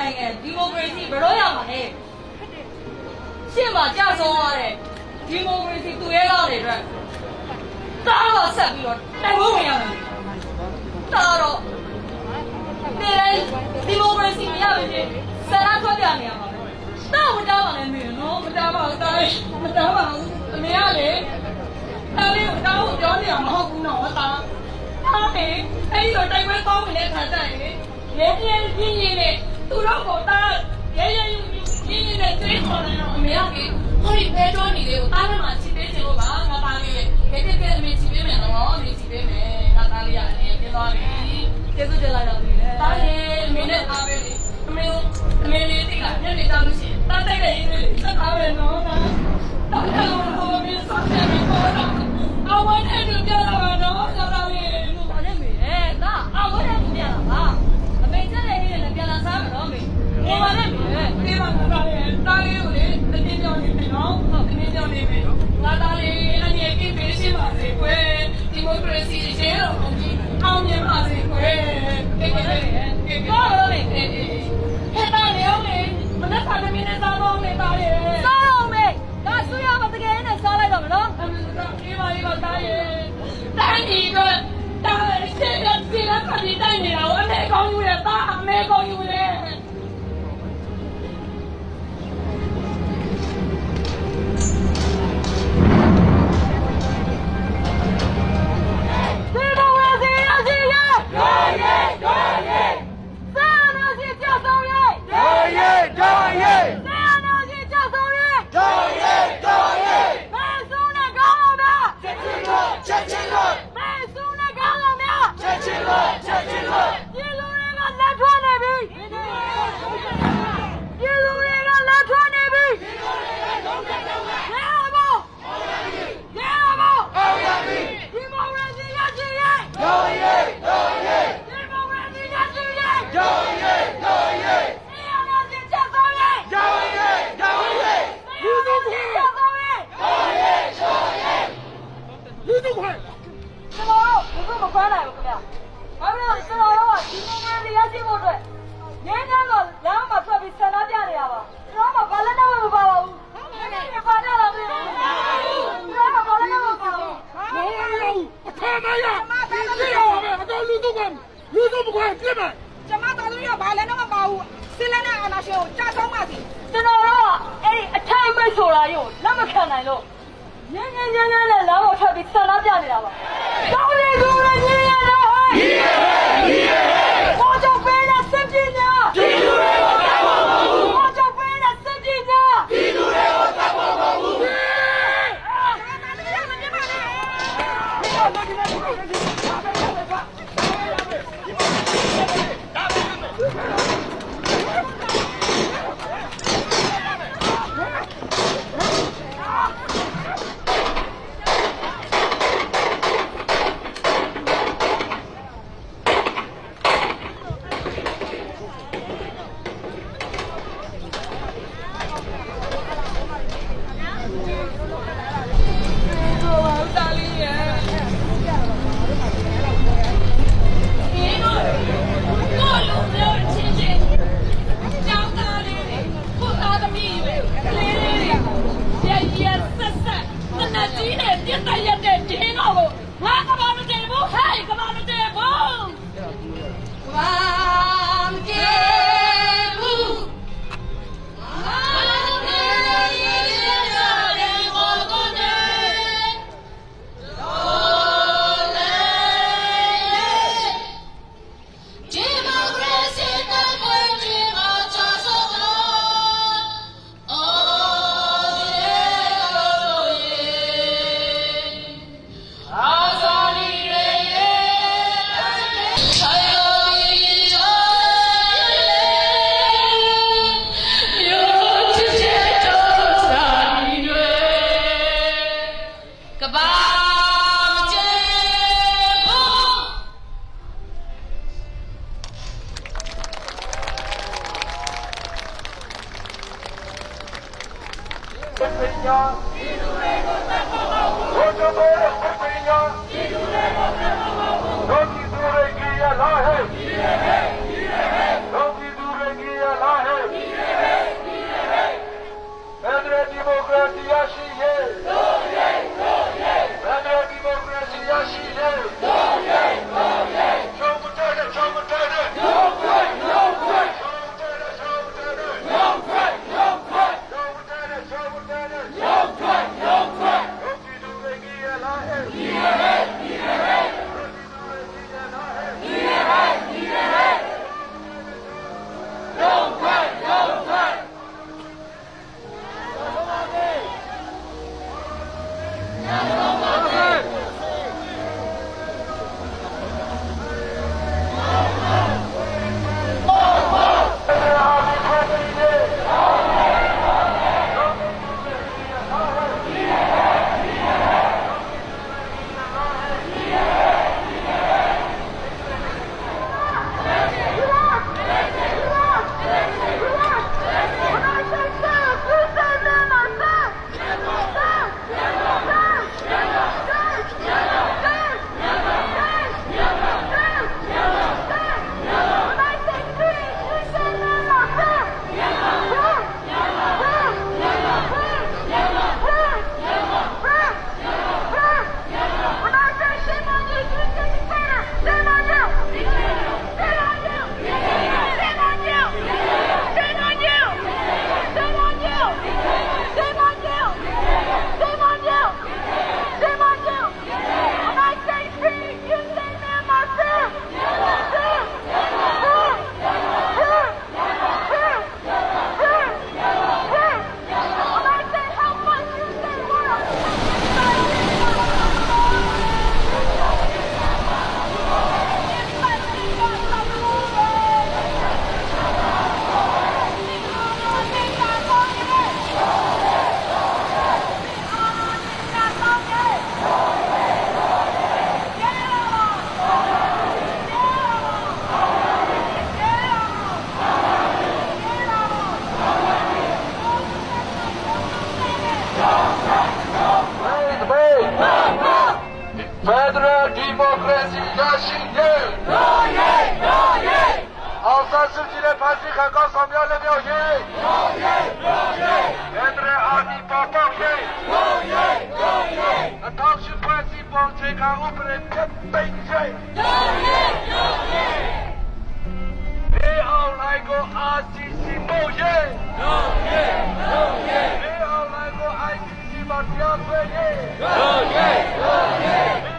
နိုင်ငံဒီမိုကရေစီဘယ်တော့ရမှာလဲရှင်းမှာကြာဆုံးသွားတဲ့ဒီမိုကရေစီသူရဲကောင်းတွေအတွက်တားတော့ဆက်ပြီးတော့တိုက်ပွဲဝင်ရမယ်တားတော့နေတိုင်းဒီမိုကရေစီမရပါဘူးဆန္ဒထွက်ပြနေရမှာပဲတားမတားပါနဲ့မေနော်မတားပါဘူးတားမတားပါဘူးအမေကလေတားလေးကိုတားကိုပြောနေရမှာမဟုတ်ဘူးနော်တားတားလေအဲ့ဒီတော့တိုက်ပွဲကောင်းနေတဲ့ခါကျရင်ရဲရဲကြီးကြီးနဲ့ သူတို့ကိုတားရဲရဲကြီးကြီးနဲ့တွေးခေါ်နေတော့အမေကလေဟိုဒီဘဲတော့နေလေကိုတားထဲမှာချစ်ပေးချင်လို့ပါငါသားလေးရဲ့ကဲကဲကဲအမေချစ်ပေးမယ်နော်အမေချစ်ပေးမယ်ငါသားလေးရတယ်ပြသွားပြီကျေးဇူးတင်လိုက်တော့နေလေတားရေအမေနဲ့အားပဲလေအမေအမေလေးတိကညနေတောင်းလို့ရှိရင်တားတိုက်တဲ့ရင်းလေးဆက်ထားမယ်နော်တားတားတော့ဟိုမင်းဆောက်တယ်ပြောတာအဝမ်းနဲ့ကြတာပါနော်ငါသားလေးလို့ပါနဲ့မေအဲတားအဝမ်းနဲ့ကြတာပါအမေချက်တဲ့နေ့လည်းပြန်လာစားမယ်နော်မေဟိုပါနဲ့မေပြေးပါငါသားလေးတားလေးကိုလေအတင်းပြောင်းနေပြီနော်ဟုတ်အတင်းပြောင်းနေပြီငါသားလေးအနေနဲ့ပြေးရှင်းပါစေကွယ်ဒီမိုကရေစီရဲတော်ကိုကြီးအောင်မြင်ပါစေကွယ်ကဲကဲကဲကဲကောလို့လေဟဲ့တားလေအောင်လေမနေ့ကတည်းကစားတော့မေသားရဲ့စားတော့မေဒါဆွေးရမတကယ်နဲ့စားလိုက်တော့မနော်အမေကအေးပါလေးပါသားရဲ့တိုင်း ဒီကတားရှင်းရစီလာခတိတိုင်းနေတာအမေကောင်းယူရတာအမေကောင်းယူလေ လဲတော့မပါဘူးစစ်လက်နဲ့အာနာရှင်ကိုကြာဆုံးပါစီကျွန်တော်တို့ကအဲ့ဒီအထိုင်မဲ့ဆိုတာကိုလက်မခံနိုင်လို့ငင်းငန်းငန်းငန်းနဲ့လမ်းပေါ်ထွက်ပြီးဆန္ဒပြနေတာပါ။တောင်းနေသူတွေကြီးရတော့ဟဲ့။ ပညာဒီလူတွေကိုတတ် ဖက်ဒရယ်ဒီမိုကရေစီရရှိရေးရိုးရေးရိုးရေးအောင်ဆန်းစုကြည်နဲ့ဖာစီခါကောက်ဆောင်များလည်းပြောရေးရိုးရေးရိုးရေးဖက်ဒရယ်အာမီပေါ်ပေါက်ရေးရိုးရေးရိုးရေးအထောက်ရှိဖွဲ့စည်းပုံခြေခံဥပဒေပြတ်သိမ်းရေး Hey, all I go RCC moye. No, yeah, no, yeah. Hey, all I go ICC မှာတရားစွဲရေး No, yeah, no,